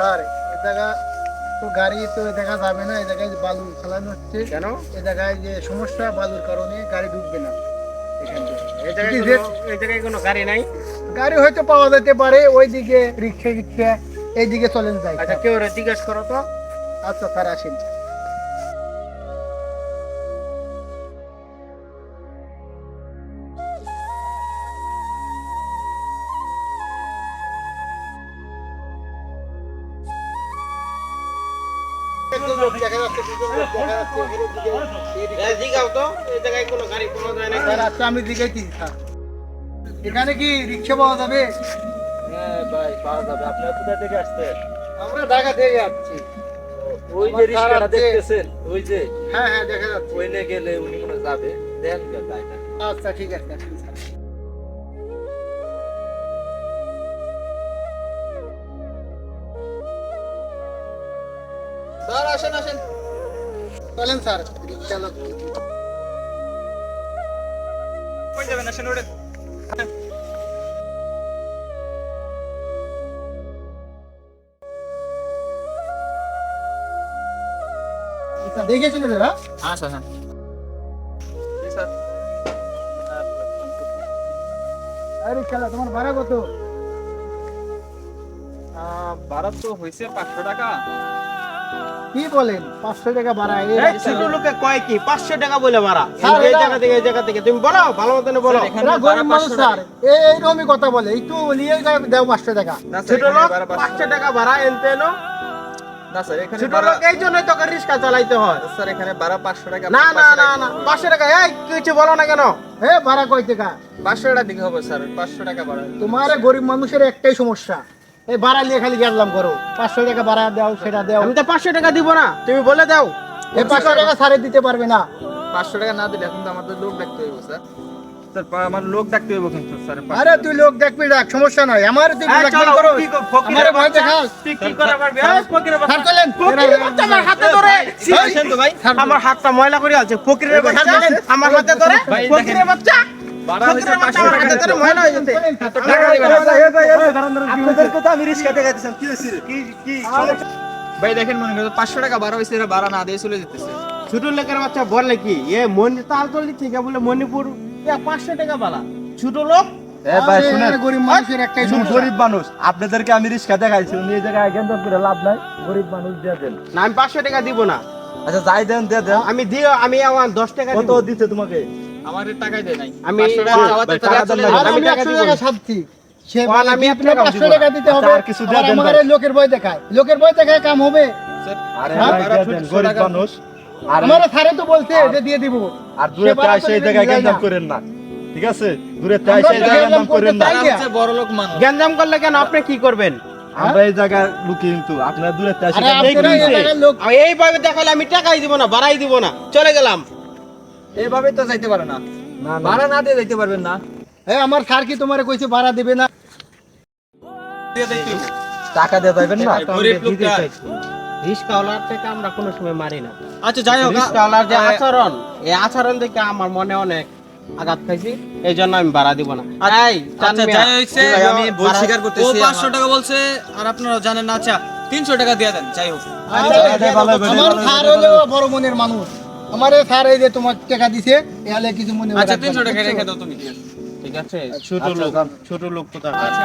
Sir এ জায়গা তো গাড়ি তো এ জায়গা যাবে না এ জায়গায় বালু চালানো হচ্ছে কেন? এ জায়গায় যে সমস্যা বালুর কারণে গাড়ি ঢুকবে না গাড়ি হয়তো পাওয়া যেতে পারে ওইদিকে রিক্সা রিক্সা এইদিকে চলেন আচ্ছা কেউ রে জিজ্ঞেস করো তো। আচ্ছা স্যার আসেন। আমি জিজ্ঞাসি এখানে কি রিক্সা পাওয়া যাবে হ্যাঁ ভাই পাওয়া যাবে আপনারা কোথা থেকে আমরা ঢাকা থেকে যাচ্ছি ওই যে রিক্সাটা দেখতেছেন ওই যে। হ্যাঁ হ্যাঁ দেখা যাচ্ছে। ওইনে গেলে উনি মনে যাবে। দেন গে যায় না আচ্ছা ঠিক আছে আসেন আসেন। চলেন স্যার। কই যাবেন? আসেন দেখে দাদা হ্যাঁ? স্যার হ্যাঁ। স্যার। আরে খেলা তোমার ভাড়া কত? ভাড়া তো হয়েছে পাঁচশো টাকা। কি বলেন? পাঁচশো টাকা ভাড়া এই ছোট লোকে কয় কি পাঁচশো টাকা বলে ভাড়া? এই জায়গা থেকে এই জায়গা থেকে তুমি বলো ভালো মতন বলো। গরিব মানুষ স্যার। এইরকমই কথা বলে একটু নিয়ে দেও পাঁচশো টাকা। ছোট লোক পাঁচশো টাকা। ভাড়া এনতে নো না স্যার এখানে ছোট লোক এই জন্যই তোকে রিক্সা চালাইতে হয়। স্যার এখানে ভাড়া পাঁচশো টাকা না না না না পাঁচশো টাকা এই কিছু বলো না কেন? হে ভাড়া কয় টাকা পাঁচশো টাকা দিকে হবে স্যার পাঁচশো টাকা ভাড়া। তোমার গরিব মানুষের একটাই সমস্যা। এই ভাড়া নিয়ে খালি গেলাম করো। পাঁচশো টাকা ভাড়া দাও সেটা দাও। আমি তো পাঁচশো টাকা দিব না তুমি বলে দাও। এই পাঁচশো টাকা সারে দিতে পারবে না। পাঁচশো টাকা না দিলে এখন তো আমাদের লোক দেখতে হইব স্যার। স্যার আমার লোক ডাকতে হইব কিন্তু স্যার আরে তুই লোক দেখবি ডাক সমস্যা নাই। আমার তুই করো কর- ফকিরের আমারে ভয় দেখাস। তুই কি করে পারবি? এই ফকিরের বাচ্চা। স্যার চলেন। আমার হাতে ধরে। ছি, আমার হাতটা ময়লা করে আছে ফকিরের বাচ্চা আমার হাতে ধরে। ফকিরের বাচ্চা। হয়ে ভাই দেখেন মনে করেন পাঁচশো টাকা হয়েছে এরা ভাড়া না দিয়ে চলে যেতেছে। ছোট লোকের বাচ্চা বলে কি এ মনি তালতলি থেকে বলে মণিপুর? পাঁচশো টাকা বালা ছোট লোক? এ ভাই আরে, শুনেন। গরিব মানুষের একটাই শুনুন, সমস্যা। গরিব মানুষ আপনাদেরকে আমি রিস্কা দেখাইছি উনি এই জায়গায় করে লাভ নাই গরিব মানুষ দিয়ে দেন। না আমি পাঁচশো টাকা দিব না। আচ্ছা যাই দেন দিয়ে দেন। আমি দিও আমি আমার দশ টাকা কত দিতে তোমাকে? আমার দেয় নাই। আমি আমি টাকা সে আমি। টাকা দিতে হবে। আচ্ছা, আর কিছু দেন আমার লোকের বই দেখায়। লোকের বই দেখায় কাম হবে। আরে হ্যাঁ? ভাই দিয়ে দেন গরিব মানুষ। আর আমার সারে তো বলছে যে দিয়ে দিব। আর দূরে তাই সেই জায়গায় গেন্দাম করেন না। ঠিক আছে? দূরে তাই সেই জায়গায় গেন্দাম গেন্দাম করেন না। চাই না। হচ্ছে বড় লোক মানুষ। করলে কেন? আপনি কি করবেন? আমরা এই জায়গায় লুকি কিন্তু। আপনারা দূরে তাই এই দেখালে আমি টাকাই দিব না বাড়াই দিব না। চলে গেলাম। এইভাবে তো যাইতে পারে না। ভাড়া না দিয়ে যাইতে পারবেন না। আমার স্যার কি তোমার কইছে ভাড়া দিবে না। টাকা দিয়ে যাবেন না? রিস্কাওয়ালার থেকে আমরা কোনো সময় মারি না। আচ্ছা যাই হোক রিস্কাওয়ালার যে আচরণ এই আচরণ দেখে আমার মনে অনেক আঘাত খাইছি এই জন্য আমি ভাড়া দিব না। এই, চান আচ্ছা যাই হইছে আমি ভুল স্বীকার করতেছি ও 500 টাকা বলছে আর আপনারা জানেন না। আচ্ছা 300 টাকা দিয়ে দেন যাই হোক। আমার স্যার হলো বড় মনের মানুষ। আমার স্যার এই যে তোমার টাকা দিছে এহলে কিছু মনে আচ্ছা রাখবে 300 না, টাকা রেখে দাও তুমি। ঠিক আছে? ছোট লোক ছোট লোক কোথায় আচ্ছা।